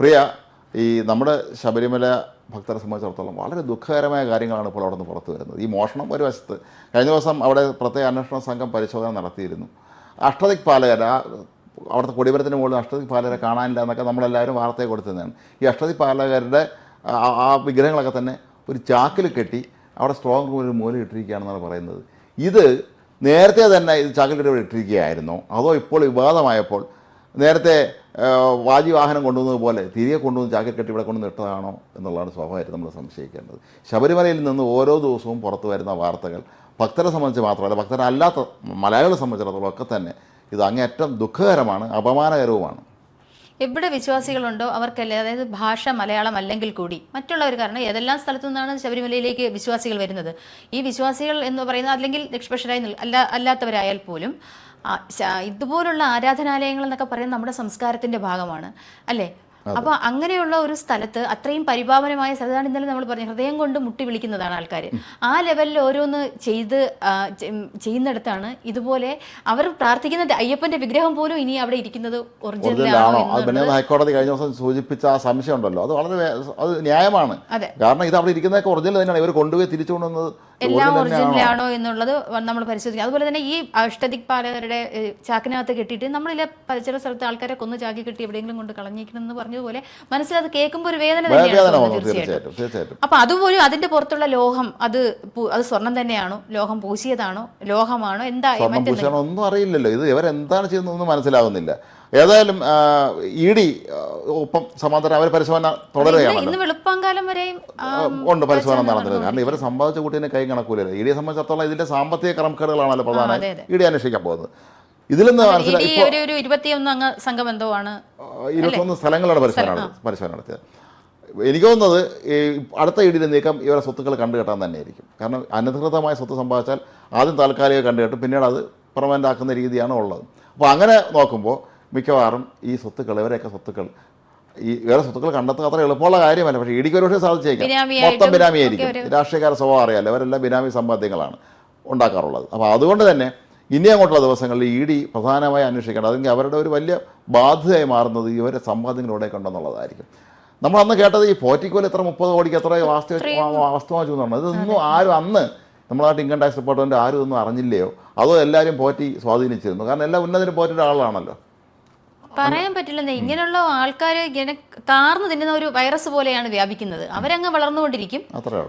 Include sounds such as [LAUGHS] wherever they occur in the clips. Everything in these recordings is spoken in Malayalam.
പ്രിയ ഈ നമ്മുടെ ശബരിമല ഭക്തരെ സംബന്ധിച്ചിടത്തോളം വളരെ ദുഃഖകരമായ കാര്യങ്ങളാണ് ഇപ്പോൾ അവിടെ നിന്ന് പുറത്തു വരുന്നത്. ഈ മോഷണം ഒരു വശത്ത്. കഴിഞ്ഞ ദിവസം അവിടെ പ്രത്യേക അന്വേഷണ സംഘം പരിശോധന നടത്തിയിരുന്നു. അഷ്ടദിക് പാലകർ അവിടുത്തെ കൊടിമരത്തിന് മുകളിൽ അഷ്ടദിക് പാലകരെ കാണാനില്ല എന്നൊക്കെ നമ്മളെല്ലാവരും വാർത്തയെ കൊടുത്തതാണ് ഈ അഷ്ടദിക് പാലകരുടെ ആ- വിഗ്രഹങ്ങളൊക്കെ തന്നെ ഒരു ചാക്കിൽ കെട്ടി അവിടെ സ്ട്രോങ് റൂമിൽ മൂല ഇട്ടിരിക്കുകയാണെന്നാണ് പറയുന്നത്. ഇത് നേരത്തെ തന്നെ ഇത് ചാക്കിൽ ഇട്ടിരിക്കുകയായിരുന്നോ. അതോ ഇപ്പോൾ വിവാദമായപ്പോൾ നേരത്തെ ആ, വാജി വാഹനം കൊണ്ടുവന്നത് പോലെ തിരികെ കൊണ്ടുവന്ന് ജാക്കറ്റ് കെട്ടി ഇവിടെ കൊണ്ടുവന്ന് ഇട്ടതാണോ എന്നുള്ളതാണ് സ്വാഭാവികമായിട്ട് നമ്മൾ സംശയിക്കേണ്ടത്. ശബരിമലയിൽ നിന്ന് ഓരോ ദിവസവും പുറത്തു വരുന്ന വാർത്തകൾ ഭക്തരെ സംബന്ധിച്ച് മാത്രമല്ല ഭക്തരല്ലാത്ത മലയാളികളെ സംബന്ധിച്ചിടത്തോളം ഒക്കെ തന്നെ ഇത് അങ്ങേയറ്റം ദുഃഖകരമാണ് അപമാനകരവുമാണ്. എവിടെ വിശ്വാസികളുണ്ടോ അവർക്കല്ലേ അതായത് ഭാഷ മലയാളം അല്ലെങ്കിൽ കൂടി മറ്റുള്ളവർ കാരണം ഏതെല്ലാം സ്ഥലത്തു നിന്നാണ് ശബരിമലയിലേക്ക് വിശ്വാസികൾ വരുന്നത്? ഈ വിശ്വാസികൾ എന്ന് പറയുന്നത് അല്ലെങ്കിൽ നിഷ്പക്ഷരായി അല്ല അല്ലാത്തവരായാൽ പോലും ഇതുപോലുള്ള ആരാധനാലയങ്ങൾ എന്നൊക്കെ പറയുന്നത് നമ്മുടെ സംസ്കാരത്തിന്റെ ഭാഗമാണ് അല്ലേ? അപ്പോൾ അങ്ങനെയുള്ള ഒരു സ്ഥലത്ത് അത്രയും പരിപാവനമായ സ്ഥലത്താണ് ഇന്നലെ നമ്മൾ പറഞ്ഞു ഹൃദയം കൊണ്ട് മുട്ടി വിളിക്കുന്നതാണ് ആൾക്കാർ ആ ലെവലിൽ ഓരോന്ന് ചെയ്ത് ചെയ്യുന്നിടത്താണ് ഇതുപോലെ അവർ പ്രാർത്ഥിക്കുന്ന അയ്യപ്പന്റെ വിഗ്രഹം പോലും ഇനി അവിടെ ഇരിക്കുന്നത് ഒറിജിനൽ ഒറിജിനലാണോ? ഹൈക്കോടതി കഴിഞ്ഞ ദിവസം സൂചിപ്പിച്ച ആ സംശയം ഉണ്ടല്ലോ അത് വളരെ അത് ന്യായമാണ്. അതെ. കാരണം ഇത് അവിടെ ഇരിക്കുന്നതൊക്കെ ഒറിജിനൽ തന്നെയാണ്. ഇവർ കൊണ്ടുപോയി തിരിച്ചു കൊണ്ടുവന്നത് എല്ലാം ആണോ ഒറിജിനലാണോ എന്നുള്ളത് നമ്മൾ പരിശോധിക്കും. അതുപോലെ തന്നെ ഈ അഷ്ടദിക് പാലകരുടെ ചാക്കിനകത്ത് കെട്ടിയിട്ട് നമ്മളിലെ ചില സ്ഥലത്ത് ആൾക്കാരെ കൊന്ന് ചാക്കി കെട്ടി എവിടെയെങ്കിലും കൊണ്ട് കളഞ്ഞിരിക്കണം എന്ന് പറഞ്ഞതുപോലെ മനസ്സിലത് കേൾക്കുമ്പോൾ ഒരു വേദന തന്നെയാണ് തീർച്ചയായിട്ടും. അപ്പൊ അതുപോലും അതിന്റെ പുറത്തുള്ള ലോഹം അത് അത് സ്വർണം തന്നെയാണോ? ലോഹം പൂശിയതാണോ? ലോഹമാണോ? എന്താ ഒന്നും അറിയില്ലല്ലോ. ഇത് ഇവരെന്താണ് ചെയ്യുന്നതെന്ന് മനസ്സിലാകുന്നില്ല ഏതായാലും ഇ ഡി ഒപ്പം സമാന്തരം അവർ പരിശോധന തുടരുകയാണ് ഉണ്ട് പരിശോധന നടന്നിരുന്നത്. കാരണം ഇവരെ സമ്പാദിച്ച കുട്ടീനെ കൈ കണക്കൂലല്ലോ. ഇ ഡിയെ സംബന്ധിച്ചിടത്തോളം ഇതിന്റെ സാമ്പത്തിക ക്രമക്കേടുകളാണല്ലോ പ്രധാന. ഇ ഡി അന്വേഷിക്കാൻ പോകുന്നത്. ഇതിൽ നിന്ന് ഇരുപത്തൊന്ന് സ്ഥലങ്ങളാണ് പരിശോധന പരിശോധന നടത്തിയത്. എനിക്ക് തോന്നുന്നത് ഈ അടുത്ത ഇടിയുടെ നീക്കം ഇവരെ സ്വത്തുക്കൾ കണ്ടുകെട്ടാൻ തന്നെയായിരിക്കും. കാരണം അനധികൃതമായ സ്വത്ത് സമ്പാദിച്ചാൽ ആദ്യം താൽക്കാലിക കണ്ടുകെട്ടും പിന്നീട് അത് പെർമനന്റ് ആക്കുന്ന രീതിയാണ് ഉള്ളത്. അപ്പോൾ അങ്ങനെ നോക്കുമ്പോൾ മിക്കവാറും ഈ സ്വത്തുക്കൾ ഇവരെയൊക്കെ സ്വത്തുക്കൾ ഈ വേറെ സ്വത്തുക്കൾ കണ്ടെത്തുക അത്ര എളുപ്പമുള്ള കാര്യമല്ല. പക്ഷേ ഇടിക്ക് ഒരു പക്ഷേ സാധിച്ചേക്കാം മൊത്തം ബിനാമിയായിരിക്കും രാഷ്ട്രീയക്കാരെ സ്വഭാവം അറിയാമല്ലോ അവരെല്ലാം ബിനാമി സമ്പാദ്യങ്ങളാണ് ഉണ്ടാക്കാറുള്ളത്. അപ്പോൾ അതുകൊണ്ട് തന്നെ ഇനി അങ്ങോട്ടുള്ള ദിവസങ്ങളിൽ ഇ ഡി പ്രധാനമായി അന്വേഷിക്കേണ്ടത് അല്ലെങ്കിൽ അവരുടെ ഒരു വലിയ ബാധ്യതയായി മാറുന്നത് ഇവരെ സമ്പാദ്യങ്ങൾ ഇവിടെ കണ്ടെന്നുള്ളതായിരിക്കും. നമ്മൾ അന്ന് കേട്ടത് ഈ പോറ്റിക്കോൽ എത്ര മുപ്പത് കോടിക്ക് എത്ര വാസ്തു വസ്തു വാങ്ങിച്ചു എന്നുള്ളത് ഇതൊന്നും ആരും അന്ന് നമ്മളായിട്ട് ഇൻകം ടാക്സ് ഡിപ്പാർട്ട്മെന്റ് ആരും ഇതൊന്നും അറിഞ്ഞില്ലയോ? അതോ എല്ലാവരും പോറ്റി സ്വാധീനിച്ചിരുന്നു? കാരണം എല്ലാ ഉന്നതിനും പോറ്റിയുടെ ആളാണല്ലോ. പറയാൻ പറ്റില്ല ഇങ്ങനെയുള്ള ആൾക്കാർ ഇങ്ങനെ കാർന്ന് തിന്നുന്ന ഒരു വൈറസ് പോലെയാണ് വ്യാപിക്കുന്നത്. അവരങ്ങ് വളർന്നുകൊണ്ടിരിക്കും.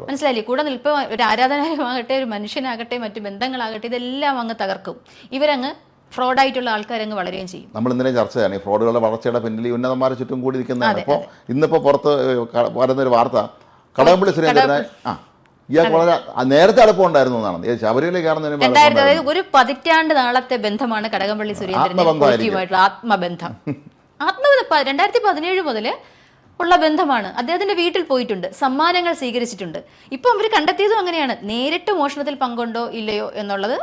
മനസ്സിലായില്ലേ? കൂടെ നിൽപ്പോൾ ഒരു ആരാധനാലയമാകട്ടെ ഒരു മനുഷ്യനാകട്ടെ മറ്റു ബന്ധങ്ങളാകട്ടെ ഇതെല്ലാം അങ്ങ് തകർക്കും. ഇവരങ്ങ് ഫ്രോഡായിട്ടുള്ള ആൾക്കാരങ്ങ് വളരുകയും ചെയ്യും. നമ്മൾ ഇന്നലെ ചർച്ച ചെയ്യാണ് ഈ ഫ്രോഡുകളുടെ വളർച്ചയുടെ പിന്നിൽ ഉന്നതന്മാരെ ചുറ്റും കൂടി ഇരിക്കുന്നതാണ് ഇപ്പോൾ ഇന്നിപ്പോൾ പുറത്ത് വരുന്നൊരു വാർത്ത കടകംപള്ളി സുരേന്ദ്രനെ ആ ഇയാൾക്ക് വളരെ നേരത്തെ അടുപ്പമുണ്ടായിരുന്നു എന്നാണ്. ശബരിമല രണ്ടായിരത്തി ഒരു പതിറ്റാണ്ട് നാളത്തെ ബന്ധമാണ് കടകംപള്ളി. പോറ്റിയുമായിട്ടുള്ള ആത്മബന്ധം. ആത്മബന്ധം രണ്ടായിരത്തി പതിനേഴ് മുതൽ ഉള്ള ബന്ധമാണ്. അദ്ദേഹത്തിന്റെ വീട്ടിൽ പോയിട്ടുണ്ട്. സമ്മാനങ്ങൾ സ്വീകരിച്ചിട്ടുണ്ട്. ഇപ്പം അവർ കണ്ടെത്തിയതും അങ്ങനെയാണ്. നേരിട്ട് മോഷണത്തിൽ പങ്കുണ്ടോ ഇല്ലയോ എന്നുള്ളത്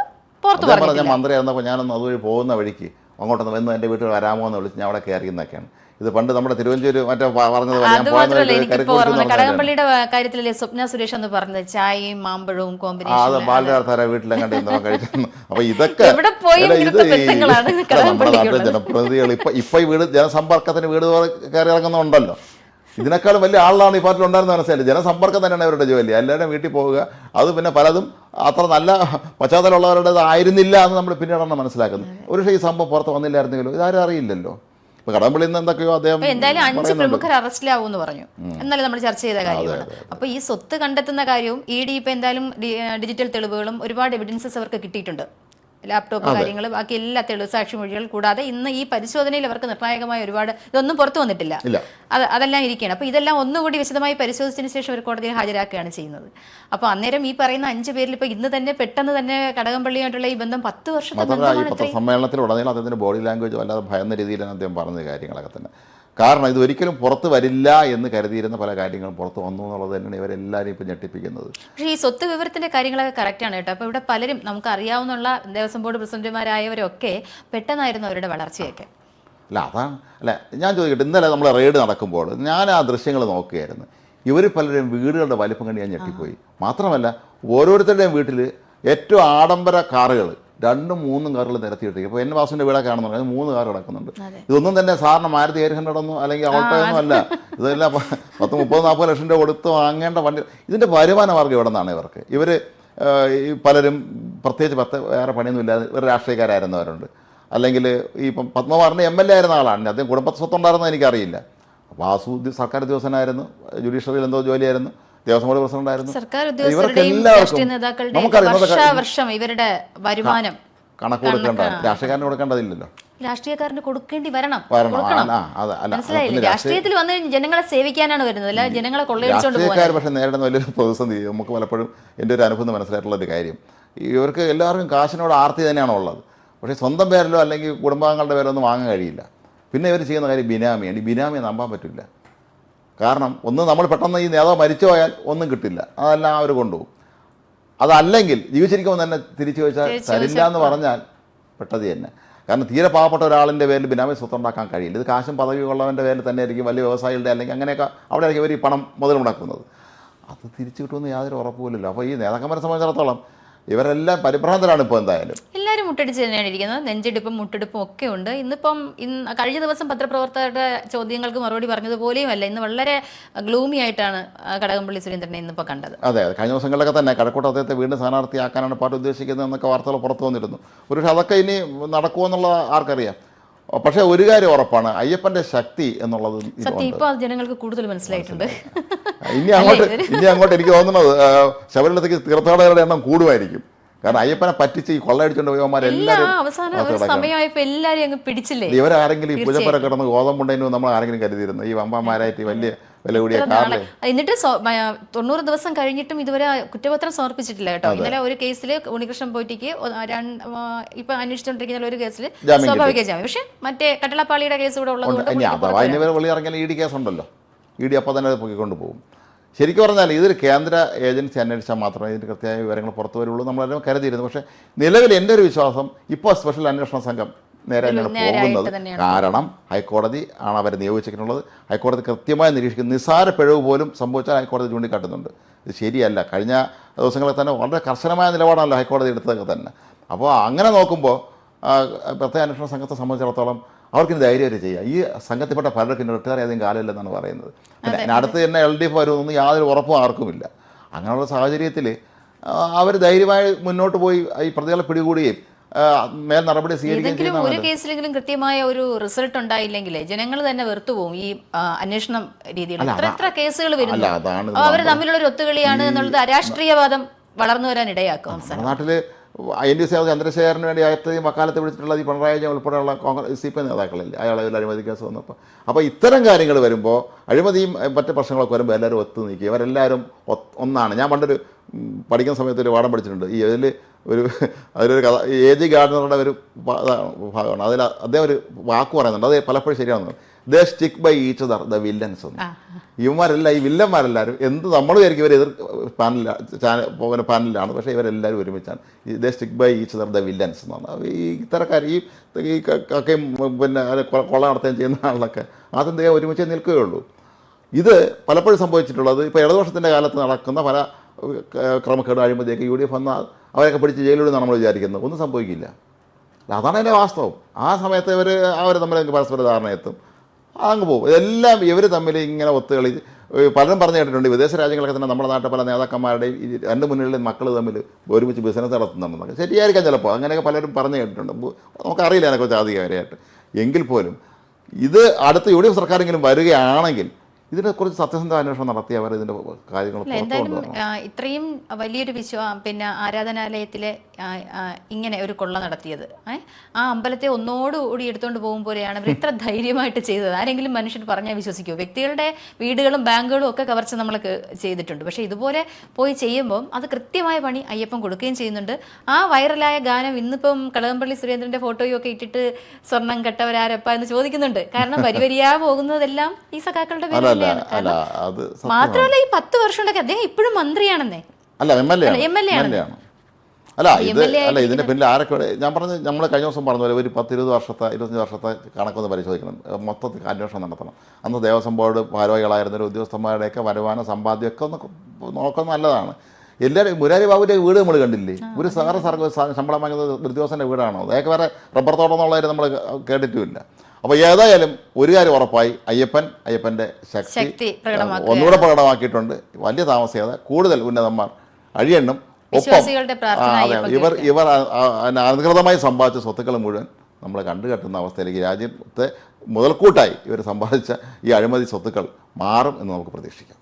പുറത്തു പറഞ്ഞു മന്ത്രിയായിരുന്നപ്പോൾ ഞാനൊന്ന് അതുവഴി പോകുന്ന വഴിക്ക് അങ്ങോട്ടൊന്ന് വന്ന് എന്റെ വീട്ടിൽ വരാമോ എന്ന് വിളിച്ച് ഞാൻ അവിടെ കയറി എന്നൊക്കെയാണ് ഇത് പണ്ട് നമ്മുടെ തിരുവഞ്ചൂര് മറ്റേ പറഞ്ഞത് അത് മാത്രമല്ല എനിക്ക് ഓർമ്മ കടകംപള്ളിയുടെ കാര്യത്തിൽ സ്വപ്ന സുരേഷ് എന്ന് പറഞ്ഞത് ചായയും മാമ്പഴവും കോമ്പിനേഷൻ അത് ബാലരാധാര വീട്ടിലെങ്ങാണ്ട് ഇന്നോ കഴിക്കുന്നു അപ്പൊ ഇതൊക്കെ [LAUGHS] എവിടെ പോയി ഇത് നമ്മുടെ നാട്ടിലെ ജനപ്രതിനിധികൾ ഇപ്പൊ ഇപ്പൊ ഈ വീട് ജനസമ്പർക്കത്തിന് വീട് കയറി ഇറങ്ങുന്നുണ്ടല്ലോ ഇതിനേക്കാളും വലിയ ആളാണ് ഈ പാർട്ടിയിൽ ഉണ്ടായിരുന്ന മനസ്സിലായി ജനസമ്പർക്കം തന്നെയാണ് അവരുടെ ജോലി. എല്ലാവരുടെയും വീട്ടിൽ പോവുക അത് പിന്നെ പലതും അത്ര നല്ല പശ്ചാത്തലമുള്ളവരുടേത് ആയിരുന്നില്ല എന്ന് നമ്മൾ പിന്നീടാണ് മനസ്സിലാക്കുന്നത് ഒരു പക്ഷേ ഈ സംഭവം പുറത്ത് വന്നില്ലായിരുന്നെങ്കിലും? ഇതാരും അറിയില്ലല്ലോ. ഇപ്പൊ കടമ്പള്ളിയിൽ നിന്ന് എന്തൊക്കെയോ അദ്ദേഹം എന്തായാലും അഞ്ച്. പ്രമുഖർ അറസ്റ്റിലാവും എന്ന് പറഞ്ഞു എന്നാലും നമ്മൾ ചർച്ച ചെയ്ത കാര്യമാണ്. അപ്പൊ ഈ സ്വത്ത് കണ്ടെത്തുന്ന കാര്യവും ഇ ഡി ഇപ്പൊ എന്തായാലും ഡിജിറ്റൽ തെളിവുകളും ഒരുപാട് എവിഡൻസസ് അവർക്ക് കിട്ടിയിട്ടുണ്ട്. ലാപ്ടോപ്പ് കാര്യങ്ങൾ ബാക്കി എല്ലാ തെളിവ് സാക്ഷിമൊഴികൾ കൂടാതെ ഇന്ന് ഈ പരിശോധനയിൽ അവർക്ക് നിർണായകമായ ഒരുപാട് ഇതൊന്നും പുറത്തു വന്നിട്ടില്ല. അത് അതെല്ലാം ഇരിക്കുകയാണ്. അപ്പോൾ ഇതെല്ലാം ഒന്നുകൂടി വിശദമായി പരിശോധിച്ചതിന് ശേഷം ഒരു കോടതിയിൽ ഹാജരാക്കുകയാണ് ചെയ്യുന്നത്. അപ്പോൾ അന്നേരം ഈ പറയുന്ന അഞ്ച് പേരിൽ ഇപ്പോൾ ഇന്ന് തന്നെ പെട്ടെന്ന് തന്നെ കടകംപള്ളിയായിട്ടുള്ള ഈ ബന്ധം പത്ത് വർഷത്തെ സമ്മേളനത്തിൽ ഉടനെ അദ്ദേഹത്തിന്റെ ബോഡി ലാംഗ്വേജ് വല്ലാതെ ഭയന്ന രീതിയിലാണ് അദ്ദേഹം പറഞ്ഞ കാര്യങ്ങളൊക്കെ തന്നെ. കാരണം ഇത് ഒരിക്കലും പുറത്ത് വരില്ല എന്ന് കരുതിയിരുന്ന പല കാര്യങ്ങളും പുറത്ത് വന്നു എന്നുള്ളത് തന്നെയാണ് ഇവരെല്ലാവരും ഇപ്പം ഞെട്ടിപ്പിക്കുന്നത്. പക്ഷേ ഈ സ്വത്ത് വിവരത്തിന്റെ കാര്യങ്ങളൊക്കെ കറക്റ്റാണ് കേട്ടോ. അപ്പോൾ ഇവിടെ പലരും നമുക്ക് അറിയാവുന്ന ദേവസ്വം ബോർഡ് പ്രസിഡന്റുമാരായവരൊക്കെ പെട്ടെന്നായിരുന്നു അവരുടെ വളർച്ചയൊക്കെ. അല്ല അതാണ്. അല്ല ഞാൻ ചോദിക്കട്ടെ ഇന്നലെ നമ്മൾ റെയ്ഡ് നടക്കുമ്പോൾ ഞാൻ ആ ദൃശ്യങ്ങൾ നോക്കുകയായിരുന്നു. ഇവർ പലരും വീടുകളുടെ വലിപ്പം കണ്ട് ഞാൻ ഞെട്ടിപ്പോയി. മാത്രമല്ല ഓരോരുത്തരുടെയും വീട്ടിൽ ഏറ്റവും ആഡംബര കാറുകൾ രണ്ടും മൂന്നും കാറുകൾ നിരത്തിയിട്ടേക്ക് ഇപ്പോൾ എൻ വാസുവിന്റെ വീടൊക്കെ ആണെന്നുണ്ടെങ്കിൽ മൂന്ന് കാർ കിടക്കുന്നുണ്ട്. ഇതൊന്നും തന്നെ സാറിന് മാരുതി എയർ ഹൺഡ്രഡ് ഒന്നും അല്ലെങ്കിൽ ഓട്ടോയൊന്നും അല്ല. ഇതെല്ലാം പത്ത് മുപ്പത് നാൽപ്പത് ലക്ഷം രൂപ കൊടുത്ത് വാങ്ങേണ്ട വണ്ടി. ഇതിന്റെ വരുമാന മാർഗം ഇവിടെ നിന്നാണ് ഇവർക്ക്. ഇവർ ഈ പലരും പ്രത്യേകിച്ച് പത്ത് വേറെ പണിയൊന്നും ഇല്ലാതെ ഇവർ രാഷ്ട്രീയക്കാരായിരുന്നവരുണ്ട്. അല്ലെങ്കിൽ ഈ ഇപ്പം പത്മകുമാറിന്റെ എം എൽ എ ആയിരുന്ന ആളാണ്. അദ്ദേഹം കുടുംബ സ്വത്തുണ്ടായിരുന്നത് എനിക്കറിയില്ല. വാസു സർക്കാർ ഉദ്യോഗസ്ഥനായിരുന്നു ജുഡീഷ്യറിയിൽ എന്തോ ജോലിയായിരുന്നു. ദേവസ്വം ബോർഡ് പ്രസിഡന്റായിരുന്നു സർക്കാർ ഉദ്യോഗസ്ഥരുടെയും രാഷ്ട്രീയ നേതാക്കളുടെയും വർഷം ഇവരുടെ വരുമാനം കണക്ക് കൊടുക്കേണ്ട. രാഷ്ട്രീയക്കാരന് കൊടുക്കേണ്ടതില്ലല്ലോ. രാഷ്ട്രീയക്കാരന് കൊടുക്കേണ്ടി വരണം. മനസ്സിലായില്ലേ? രാഷ്ട്രീയത്തിൽ വന്ന് ജനങ്ങളെ സേവിക്കാനാണ് വരുന്നത്. അല്ല ജനങ്ങളെ രാഷ്ട്രീയക്കാർ പക്ഷേ നേരിടുന്ന വലിയൊരു പ്രതിസന്ധി നമുക്ക് പലപ്പോഴും എന്റെ ഒരു അനുഭവം മനസ്സിലായിട്ടുള്ള ഒരു കാര്യം. ഇവർക്ക് എല്ലാവർക്കും കാശിനോട് ആർത്തി തന്നെയാണ് ഉള്ളത്? പക്ഷേ സ്വന്തം പേരിലോ അല്ലെങ്കിൽ കുടുംബാംഗങ്ങളുടെ പേരോ ഒന്നും വാങ്ങാൻ കഴിയില്ല. പിന്നെ ഇവർ ചെയ്യുന്ന കാര്യം ബിനാമിയാണ് ഈ ബിനാമിയെ നമ്പാൻ പറ്റില്ല. കാരണം ഒന്ന് നമ്മൾ പെട്ടെന്ന് ഈ നേതാവ് മരിച്ചു പോയാൽ ഒന്നും കിട്ടില്ല. അതെല്ലാം അവർ കൊണ്ടുപോകും. അതല്ലെങ്കിൽ ജീവിച്ചിരിക്കുമ്പോൾ തന്നെ തിരിച്ചു വെച്ചാൽ തരില്ല എന്ന് പറഞ്ഞാൽ പെട്ടത് തന്നെ. കാരണം തീരെ പാവപ്പെട്ട ഒരാളിന്റെ പേരിൽ ബിനാമി സ്വത്ത് ഉണ്ടാക്കാൻ കഴിയില്ല. ഇത് കാശും പദവിയുള്ളവന്റെ പേരിൽ തന്നെ ആയിരിക്കും വലിയ വ്യവസായികളുടെ അല്ലെങ്കിൽ അങ്ങനെയൊക്കെ അവിടെ ആയിരിക്കും ഇവർ ഈ പണം മുതൽ മുടക്കുന്നത്. അത് തിരിച്ചു കിട്ടുമെന്ന് യാതൊരു ഉറപ്പുമില്ലല്ലോ. അപ്പോൾ ഈ നേതാക്കന്മാരെ സംബന്ധിച്ചിടത്തോളം ഇവരെല്ലാം പരിഭ്രാന്തരാണ് ഇപ്പോൾ എന്തായാലും. എല്ലാവരും മുട്ടടിച്ച് തന്നെയാണ് ഇരിക്കുന്നത്. നെഞ്ചെടുപ്പും മുട്ടെടുപ്പും ഒക്കെ ഉണ്ട്. ഇന്നിപ്പം ഇന്ന് കഴിഞ്ഞ ദിവസം പത്രപ്രവർത്തകരുടെ ചോദ്യങ്ങൾക്ക് മറുപടി പറഞ്ഞതുപോലെയും അല്ല ഇന്ന് വളരെ ഗ്ലൂമി ആയിട്ടാണ് കടകംപള്ളി സുരേന്ദ്രനെ ഇന്നിപ്പോൾ കണ്ടത്. അതെ അതെ. കഴിഞ്ഞ ദിവസങ്ങളിലൊക്കെ തന്നെ കടക്കൂട്ട് അദ്ദേഹത്തെ വീണ്ടും സ്ഥാനാർത്ഥിയാക്കാനാണ് പാർട്ടി ഉദ്ദേശിക്കുന്നത് എന്നൊക്കെ വാർത്തകൾ പുറത്തു വന്നിരുന്നു. ഒരു അതൊക്കെ ഇനി നടക്കുമെന്നുള്ളത് ആർക്കറിയാം. പക്ഷേ ഒരു കാര്യം ഉറപ്പാണ്. അയ്യപ്പന്റെ ശക്തി എന്നുള്ളത് ജനങ്ങൾക്ക് കൂടുതൽ മനസ്സിലായിട്ടുണ്ട്. ഇനി അങ്ങോട്ട് ഇനി അങ്ങോട്ട് എനിക്ക് തോന്നുന്നത് ശബരിമലത്തേക്ക് തീർത്ഥാടകരുടെ എണ്ണം കൂടുമായിരിക്കും. കാരണം അയ്യപ്പനെ പറ്റിച്ച് ഈ കൊള്ളയടിച്ചോണ്ട് പോയവന്മാരെല്ലാവരും ഇവരാരെങ്കിലും ഈ പൂജപ്പുര കിടന്ന് ഗോതമ്പുണ്ടെന്ന് നമ്മൾ ആരെങ്കിലും കരുതിയിരുന്നു. ഈ വമ്പന്മാരായിട്ട് വലിയ വില കൂടിയ കാറിൽ എന്നിട്ട് തൊണ്ണൂറ് ദിവസം കഴിഞ്ഞിട്ടും ഇതുവരെ കുറ്റപത്രം സമർപ്പിച്ചിട്ടില്ല കേട്ടോ. ഇന്നലെ ഒരു കേസിൽ ഉണ്ണികൃഷ്ണൻ പോയിട്ടേക്ക് ഇപ്പൊ അന്വേഷിച്ചുകൊണ്ടിരിക്കുന്ന ഒരു കേസിൽ സ്വാഭാവിക ജാമ്യം. പക്ഷെ മറ്റേ കട്ടളപ്പാളിയുടെ കേസ് ഇവിടെ ഉള്ളത് അഥവാ ഇനി വെളി ഇറങ്ങിയാൽ ഇ ഡി കേസുണ്ടല്ലോ ഇ ഡി അപ്പോൾ തന്നെ അത് പൊക്കിക്കൊണ്ട് പോകും ശരിക്കും പറഞ്ഞാൽ ഇതൊരു കേന്ദ്ര ഏജൻസി അന്വേഷിച്ചാൽ മാത്രമേ ഇതിന് കൃത്യമായ വിവരങ്ങൾ പുറത്തു വരുള്ളൂ നമ്മളെല്ലാം കരുതിയിരുന്നു. പക്ഷേ നിലവിൽ എന്റെ ഒരു വിശ്വാസം ഇപ്പോൾ സ്പെഷ്യൽ അന്വേഷണ സംഘം നേരെ തന്നെയാണ് പോകുന്നത്. കാരണം ഹൈക്കോടതി ആണ് അവരെ നിയോഗിച്ചിട്ടുള്ളത് ഹൈക്കോടതി കൃത്യമായി നിരീക്ഷിക്കുന്നു നിസ്സാര പിഴവ് പോലും സംഭവിച്ചാൽ ഹൈക്കോടതി ചൂണ്ടിക്കാട്ടുന്നുണ്ട്. ഇത് ശരിയല്ല. കഴിഞ്ഞ ദിവസങ്ങളിൽ തന്നെ വളരെ കർശനമായ നിലപാടാണല്ലോ ഹൈക്കോടതി എടുത്തതൊക്കെ തന്നെ. അപ്പോൾ അങ്ങനെ നോക്കുമ്പോൾ പ്രത്യേക അന്വേഷണ സംഘത്തെ സംബന്ധിച്ചിടത്തോളം അവർക്കിന് വരെ ചെയ്യാം. ഈ സംഘത്തിൽപ്പെട്ട പലർക്കും റിട്ടയർ ഏതെങ്കിലും കാലമില്ലെന്നാണ് പറയുന്നത്. പിന്നെ അടുത്ത് തന്നെ എൽ ഡി എഫ് വരുമെന്ന് യാതൊരു ഉറപ്പും ആർക്കുമില്ല. അങ്ങനെയുള്ള സാഹചര്യത്തിൽ അവർ ധൈര്യമായി മുന്നോട്ട് പോയി ഈ പ്രതികളെ പിടികൂടുകയും മേൽ നടപടി സ്വീകരിക്കും ഒരു കേസിലെങ്കിലും കൃത്യമായ ഒരു റിസൾട്ട് ഉണ്ടായില്ലെങ്കിൽ ജനങ്ങൾ തന്നെ വെറുത്തുപോകും ഈ അന്വേഷണം രീതിയിൽ. എത്ര എത്ര കേസുകൾ വരുന്നു. അവർ തമ്മിലുള്ള ഒരു ഒത്തുകളിയാണ് എന്നുള്ളത് അരാഷ്ട്രീയവാദം വളർന്നു വരാൻ ഇടയാക്കും അവസാനം. ഐ എൻ ഡി സി ചന്ദ്രശേഖരന് വേണ്ടി അയത്തയും വക്കാലത്ത് വിളിച്ചിട്ടുള്ള ഈ പിണറായി വിജയൻ ഉൾപ്പെടെയുള്ള കോൺഗ്രസ് സി പി നേതാക്കളില്ലേ? അയാളെ ഒരു അഴിമതി കേസ് വന്നപ്പോൾ അപ്പോൾ ഇത്തരം കാര്യങ്ങൾ വരുമ്പോൾ അഴിമതിയും മറ്റു പ്രശ്നങ്ങളൊക്കെ വരുമ്പോൾ എല്ലാവരും ഒത്തു നീക്കി ഇവരെല്ലാവരും ഒന്നാണ്. ഞാൻ പണ്ടൊരു പഠിക്കുന്ന സമയത്ത് ഒരു പാഠം പഠിച്ചിട്ടുണ്ട്. ഈ ഇതിൽ ഒരു [LAUGHS] അതിലൊരു കഥ എ ജി ഗാർഡനറുടെ ഒരു ഭാഗമാണ്. അതിൽ അദ്ദേഹം ഒരു വാക്ക് പറയുന്നുണ്ട്. അത് പലപ്പോഴും ശരിയാണെന്ന്. The stick by each other the villains എന്ന്. ഇവന്മാരല്ല ഈ വില്ലന്മാരെല്ലാവരും എന്ത് നമ്മൾ വിചാരിക്കും ഇവർ എതിർ പാനലിലാണ് ചാനൽ പോകുന്ന പാനലിലാണ്. പക്ഷേ ഇവരെല്ലാവരും ഒരുമിച്ചാണ്. The stick by each other the villains എന്നാണ് ഈ ഇത്തരക്കാർ ഈ ഈ കക്കയും പിന്നെ കൊള്ള നടത്തുകയും ചെയ്യുന്ന ആളൊക്കെ ആദ്യം ഒരുമിച്ച് നിൽക്കുകയുള്ളൂ. ഇത് പലപ്പോഴും സംഭവിച്ചിട്ടുള്ളത്. ഇപ്പോൾ ഇടതുപക്ഷത്തിന്റെ കാലത്ത് നടക്കുന്ന പല ക്രമക്കേട് കഴിയുമ്പോഴത്തേക്ക് യു ഡി എഫ് വന്നാൽ അവരൊക്കെ പിടിച്ച് ജയിലിലൂടെയാണ് നമ്മൾ വിചാരിക്കുന്നത്. ഒന്നും സംഭവിക്കില്ല. അതാണ് എന്റെ വാസ്തവം. ആ സമയത്ത് ഇവർ അവർ തമ്മിൽ പരസ്പര ധാരണ എത്തും. അങ്ങ് പോകും. ഇതെല്ലാം ഇവർ തമ്മിൽ ഇങ്ങനെ ഒത്തുകളി പലരും പറഞ്ഞു കേട്ടിട്ടുണ്ട്. വിദേശ രാജ്യങ്ങളൊക്കെ തന്നെ നമ്മുടെ നാട്ടിൽ പല നേതാക്കന്മാരുടെയും ഈ രണ്ട് മുന്നിലെ മക്കൾ തമ്മിൽ ഒരുമിച്ച് ബിസിനസ് നടത്തുന്നുണ്ടെന്നൊക്കെ ശരിയായിരിക്കാം ചിലപ്പോൾ അങ്ങനെയൊക്കെ പലരും പറഞ്ഞു കേട്ടിട്ടുണ്ട്. നമുക്കറിയില്ല അതിനെക്കുറിച്ച് ആധികാരികമായിട്ട്. എങ്കിൽ പോലും ഇത് അടുത്ത യു ഡി എഫ് സർക്കാരെങ്കിലും വരികയാണെങ്കിൽ ഇതിനെക്കുറിച്ച് സത്യസന്ധ അന്വേഷണം നടത്തി അവർ ഇതിന്റെ കാര്യങ്ങൾ എന്തായാലും ഇത്രയും വലിയൊരു വിശ്വാ പിന്നെ ആരാധനാലയത്തിലെ ഇങ്ങനെ ഒരു കൊള്ള നടത്തിയത്? ആ അമ്പലത്തെ ഒന്നോടുകൂടി എടുത്തുകൊണ്ട് പോകുമ്പോഴെയാണ് അവർ ഇത്ര ധൈര്യമായിട്ട് ചെയ്തത്. ആരെങ്കിലും മനുഷ്യർ പറഞ്ഞാൽ വിശ്വസിക്കൂ. വ്യക്തികളുടെ വീടുകളും ബാങ്കുകളും ഒക്കെ കവർച്ച നമ്മൾ ചെയ്തിട്ടുണ്ട്. പക്ഷേ ഇതുപോലെ പോയി ചെയ്യുമ്പം അത് കൃത്യമായ പണി അയ്യപ്പൻ കൊടുക്കുകയും ചെയ്യുന്നുണ്ട്. ആ വൈറലായ ഗാനം ഇന്നിപ്പം കടകംപള്ളി സുരേന്ദ്രന്റെ ഫോട്ടോയും ഒക്കെ ഇട്ടിട്ട് സ്വർണം കെട്ടവരാരപ്പ എന്ന് ചോദിക്കുന്നുണ്ട്. കാരണം വരിവരിയാ പോകുന്നതെല്ലാം ഈ സഖാക്കളുടെ മാത്രമല്ല ഈ പത്ത് വർഷം അദ്ദേഹം ഇപ്പോഴും മന്ത്രിയാണെന്നേ. അല്ല എം എൽ എ അല്ല, എൽ എ ആണ്. അല്ല ഇത് അല്ല ഇതിന്റെ പിന്നിൽ ആരൊക്കെ ഞാൻ പറഞ്ഞ നമ്മൾ കഴിഞ്ഞ ദിവസം പറഞ്ഞ പോലെ ഒരു പത്ത് ഇരുപത് വർഷത്തെ ഇരുപത്തഞ്ച് വർഷത്തെ കണക്കൊന്ന് പരിശോധിക്കണം. മൊത്തത്തിൽ അന്വേഷണം നടത്തണം. അന്ന് ദേവസ്വം ബോർഡ് ഭാരവാഹികളായിരുന്ന ഒരു ഉദ്യോഗസ്ഥന്മാരുടെയൊക്കെ വരുമാന സമ്പാദ്യമൊക്കെ ഒന്ന് നോക്കുന്നത് നല്ലതാണ്. എല്ലാവരും മുരാരി ബാബുവിന്റെ വീട് നമ്മൾ കണ്ടില്ലേ? ഒരു സാറ് സാർക്ക് ശമ്പളം വാങ്ങുന്നത് ഉദ്യോഗസ്ഥന്റെ വീടാണോ? അതൊക്കെ വേറെ റബ്ബർ തോട്ടം എന്നുള്ളവർ നമ്മൾ കേട്ടിട്ടുമില്ല. അപ്പോൾ ഏതായാലും ഒരു കാര്യം ഉറപ്പായി. അയ്യപ്പൻ അയ്യപ്പന്റെ ശക്തി. ഒന്നുകൂടെ പ്രകടമാക്കിയിട്ടുണ്ട്. വലിയ താമസിയാതെ കൂടുതൽ ഉന്നതന്മാർ അഴിയണ്ണും ഒപ്പം. ഇവർ ഇവർ അനധികൃതമായി സമ്പാദിച്ച സ്വത്തുക്കൾ മുഴുവൻ നമ്മൾ കണ്ടുകെട്ടുന്ന അവസ്ഥയിലേക്ക് രാജ്യത്തെ മുതൽക്കൂട്ടായി ഇവർ സമ്പാദിച്ച ഈ അഴിമതി സ്വത്തുക്കൾ മാറും എന്ന് നമുക്ക് പ്രതീക്ഷിക്കാം.